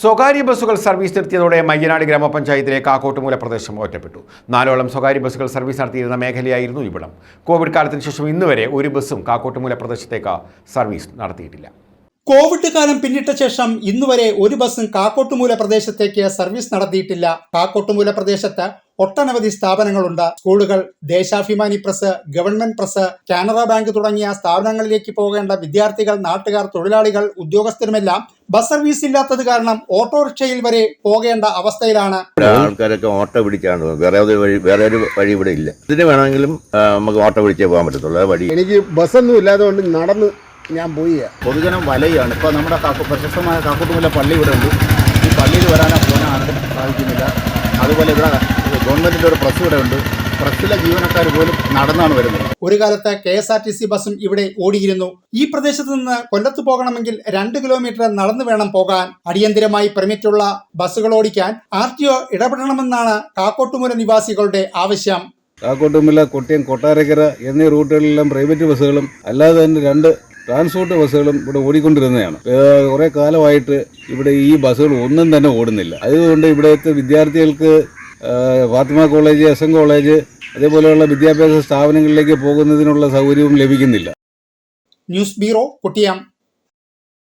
സ്വകാര്യ ബസ്സുകൾ സർവീസ് നിർത്തിയതോടെ മയ്യനാട് ഗ്രാമപഞ്ചായത്തിലെ കാക്കോട്ടുമൂല പ്രദേശം ഒറ്റപ്പെട്ടു. നാലോളം സ്വകാര്യ ബസ്സുകൾ സർവീസ് നടത്തിയിരുന്ന മേഖലയായിരുന്നു ഇവിടം. കോവിഡ് കാലത്തിന് ശേഷം ഇന്നുവരെ ഒരു ബസ്സും കാക്കോട്ടുമൂല പ്രദേശത്തേക്ക് സർവീസ് നടത്തിയിട്ടില്ല. കോവിഡ് കാലം പിന്നിട്ട ശേഷം ഇന്നുവരെ ഒരു ബസ്സും കാക്കോട്ടുമൂല പ്രദേശത്തേക്ക് സർവീസ് നടത്തിയിട്ടില്ല. കാക്കോട്ടുമൂല പ്രദേശത്ത് ഒട്ടനവധി സ്ഥാപനങ്ങളുണ്ട്. സ്കൂളുകൾ Deshabhimani press government press Canara Bank തുടങ്ങിയ സ്ഥാപനങ്ങളിലേക്ക് പോകേണ്ട വിദ്യാർത്ഥികൾ നാട്ടുകാർ തൊഴിലാളികൾ ഉദ്യോഗസ്ഥരുമെല്ലാം ബസ് സർവീസ് ഇല്ലാത്തത് കാരണം ഓട്ടോറിക്ഷയിൽ വരെ പോകേണ്ട അവസ്ഥയിലാണ്. ആൾക്കാരൊക്കെ ഓട്ടോ പിടിച്ചാണ്. വേറെ ഒരു വഴി വേറെ ഒരു വഴി ഇവിടെ ഇല്ല. ഇതിന് വേണമെങ്കിലും നമുക്ക് ഓട്ടോ പിടിച്ചേ പോകാൻ പറ്റത്തുള്ളൂ. വഴി. എനിക്ക് ബസ്സൊന്നും ഇല്ലാത്തതുകൊണ്ട് നടന്ന് ഞാൻ പോയി പൊതുജനം വലയാണ്. ഇപ്പോൾ നമ്മുടെ പ്രശസ്തമായ കാക്കൂട്ടുമല പള്ളി ഇവിടെ ഉണ്ട്. ഈ പള്ളിയിൽ വരാനാ പോകാനോ ആർക്കും സാധിക്കുന്നില്ല. അതുപോലെ ഇവിടെ ഗവൺമെന്റിന്റെ ഒരു പ്രസ് ഇവിടെ ഉണ്ട്. പ്രസ്സിലെ ജീവനക്കാർ പോലും നടന്നാണ് വരുന്നത്. ഒരു കാലത്ത് K S R T C ബസ്സും ഇവിടെ ഓടിയിരുന്നു. ഈ പ്രദേശത്ത് നിന്ന് കൊല്ലത്ത് പോകണമെങ്കിൽ രണ്ട് കിലോമീറ്റർ നടന്നു വേണം പോകാൻ. അടിയന്തിരമായി പെർമിറ്റുള്ള ബസ്സുകൾ ഓടിക്കാൻ ആർ ടി ഒ ഇടപെടണമെന്നാണ് കാക്കോട്ടുമുല നിവാസികളുടെ ആവശ്യം. കാക്കോട്ടുമല കൊട്ടിയം കൊട്ടാരക്കര എന്നീ റൂട്ടുകളിലെല്ലാം പ്രൈവറ്റ് ബസ്സുകളും അല്ലാതെ തന്നെ രണ്ട് ട്രാൻസ്പോർട്ട് ബസ്സുകളും ഇവിടെ ഓടിക്കൊണ്ടിരുന്നതാണ്. കുറേ കാലമായിട്ട് ഇവിടെ ഈ ബസ്സുകൾ ഒന്നും തന്നെ ഓടുന്നില്ല. അതുകൊണ്ട് ഇവിടുത്തെ വിദ്യാർത്ഥികൾക്ക് Fathima college S N college അതേപോലെയുള്ള വിദ്യാഭ്യാസ സ്ഥാപനങ്ങളിലേക്ക് പോകുന്നതിനുള്ള സൗകര്യവും ലഭിക്കുന്നില്ല. News bureau കുട്ടിയം.